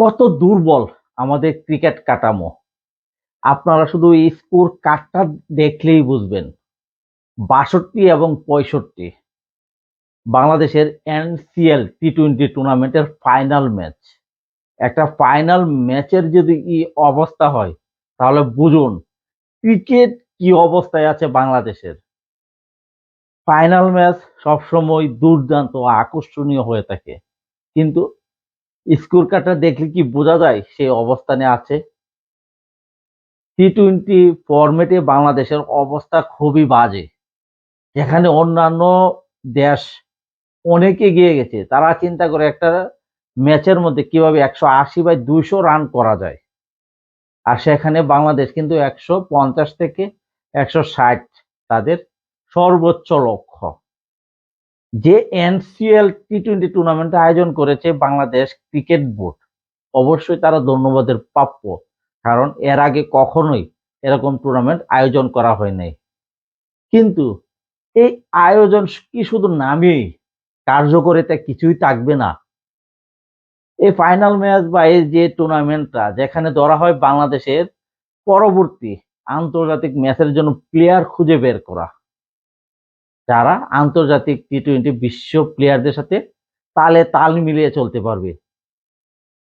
কত দুর্বল আমাদের ক্রিকেট কাঠামো। আপনারা শুধু এই স্কোর কার্ডটা দেখলেই বুঝবেন। বাষট্টি এবং পঁয়ষট্টি। বাংলাদেশের এনসিএল টি টোয়েন্টি টুর্নামেন্টের ফাইনাল ম্যাচ একটা ফাইনাল ম্যাচের যদি ই অবস্থা হয়, তাহলে বুঝুন ক্রিকেট কি অবস্থায় আছে বাংলাদেশের। ফাইনাল ম্যাচ সবসময় দুর্দান্ত, আকর্ষণীয় হয়ে থাকে। কিন্তু স্কোর কার্ডটা দেখলে কি বোঝা যায় সেই অবস্থানে আছে? টি টোয়েন্টি ফরম্যাটে বাংলাদেশের অবস্থা খুবই বাজে। যেখানে অন্যান্য দেশ অনেকে এগিয়ে গেছে। তারা চিন্তা করে একটা ম্যাচের মধ্যে কীভাবে একশো আশি বাই দুইশো রান করা যায়। আর সেখানে বাংলাদেশ কিন্তু একশো পঞ্চাশ থেকে একশো ষাট তাদের সর্বোচ্চ লক্ষ্য। যে এনসিএল টি টোয়েন্টি টুর্নামেন্ট আয়োজন করেছে বাংলাদেশ ক্রিকেট বোর্ড, অবশ্যই তারা ধন্যবাদের প্রাপ্য, কারণ এর আগে কখনোই এরকম টুর্নামেন্ট আয়োজন করা হয় নাই। কিন্তু এই আয়োজন কি শুধু নামেই কার্যকরিতা কিছুই থাকবে না। এই ফাইনাল ম্যাচ বা এই যে টুর্নামেন্টটা যেখানে ধরা হয় বাংলাদেশের পরবর্তী আন্তর্জাতিক ম্যাচের জন্য প্লেয়ার খুঁজে বের করা। যারা আন্তর্জাতিক টি টোয়েন্টি বিশ্ব প্লেয়ারদের সাথে তালে তাল মিলিয়ে চলতে পারবে।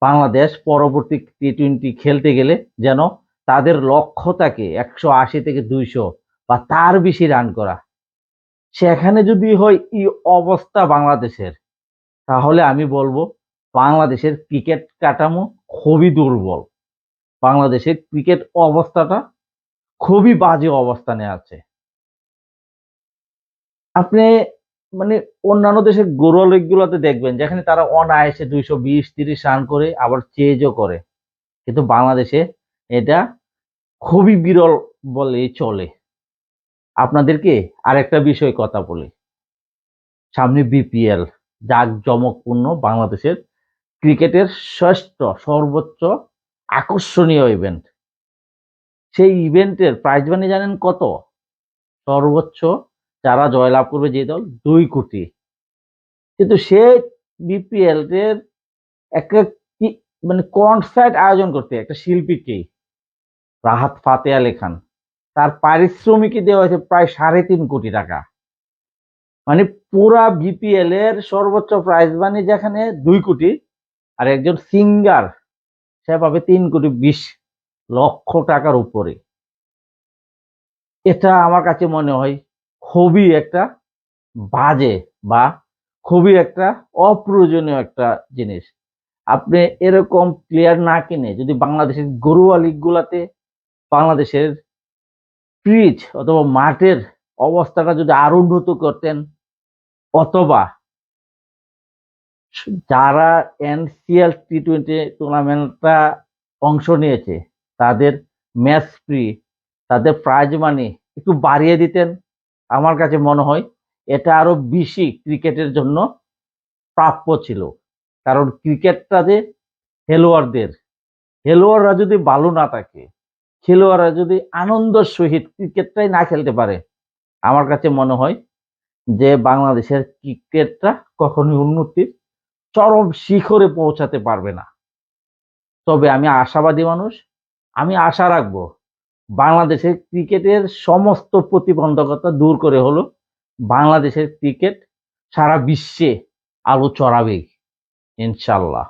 বাংলাদেশ পরবর্তী টি টোয়েন্টি খেলতে গেলে যেন তাদের লক্ষ্য থাকে একশো আশি থেকে দুইশো বা তার বেশি রান করা। সেখানে যদি হয় এই অবস্থা বাংলাদেশের, তাহলে আমি বলব বাংলাদেশের ক্রিকেট কাঠামো খুবই দুর্বল। বাংলাদেশের ক্রিকেট অবস্থাটা খুবই বাজে অবস্থানে আছে। আপনি মানে অন্যান্য দেশের গোরুয়া লিগগুলোতে দেখবেন, যেখানে তারা অনায়াসে দুইশো বিশ, তিরিশ রান করে আবার চেজও করে। কিন্তু বাংলাদেশে এটা খুবই বিরল বলে চলে। আপনাদেরকে আরেকটা বিষয় কথা বলি। সামনে বিপিএল জাক জমকপূর্ণ বাংলাদেশের ক্রিকেটের শ্রেষ্ঠ, সর্বোচ্চ আকর্ষণীয় ইভেন্ট সেই ইভেন্টের প্রাইজ মানি জানেন কত? সর্বোচ্চ যারা জয়লাভ করবে যে দল, দুই কোটি। কিন্তু সে বিপিএল এর একটা মানে কনসার্ট আয়োজন করতে, একটা শিল্পীকে, রাহাত ফাতে আলী খান। তার পারিশ্রমিকই দেওয়া হয়েছে প্রায় সাড়ে তিন কোটি টাকা। মানে পুরা বিপিএল এর সর্বোচ্চ প্রাইজ মানি যেখানে, দুই কোটি, আর একজন সিঙ্গার সে পাবে তিন কোটি বিশ লক্ষ টাকার উপরে। এটা আমার কাছে মনে হয় খুবই একটা বাজে বা খুবই একটা অপ্রয়োজনীয় একটা জিনিস। আপনি এরকম প্লেয়ার না কিনে যদি বাংলাদেশের গরুয়া লিগগুলাতে বাংলাদেশের পিচ অথবা মাঠের অবস্থাটা যদি আরও উন্নত করতেন, অথবা যারা এনসিএল টি টোয়েন্টি টুর্নামেন্টটা অংশ নিয়েছে, তাদের ম্যাচ ফ্রি তাদের প্রাইজ মানি একটু বাড়িয়ে দিতেন আমার কাছে মনে হয় এটা আরও বেশি ক্রিকেটের জন্য প্রাপ্য ছিল। কারণ ক্রিকেটটা যে খেলোয়াড়দের, খেলোয়াড়রা যদি ভালো না থাকে, খেলোয়াড়রা যদি আনন্দের সহিত ক্রিকেটটাই না খেলতে পারে, আমার কাছে মনে হয় যে বাংলাদেশের ক্রিকেটটা কখনোই উন্নতির চরম শিখরে পৌঁছাতে পারবে না। তবে আমি আশাবাদী মানুষ, আমি আশা রাখব বাংলাদেশের ক্রিকেটের সমস্ত প্রতিবন্ধকতা দূর করে হলো বাংলাদেশের ক্রিকেট সারা বিশ্বে আলো চড়াবে ইনশাল্লাহ।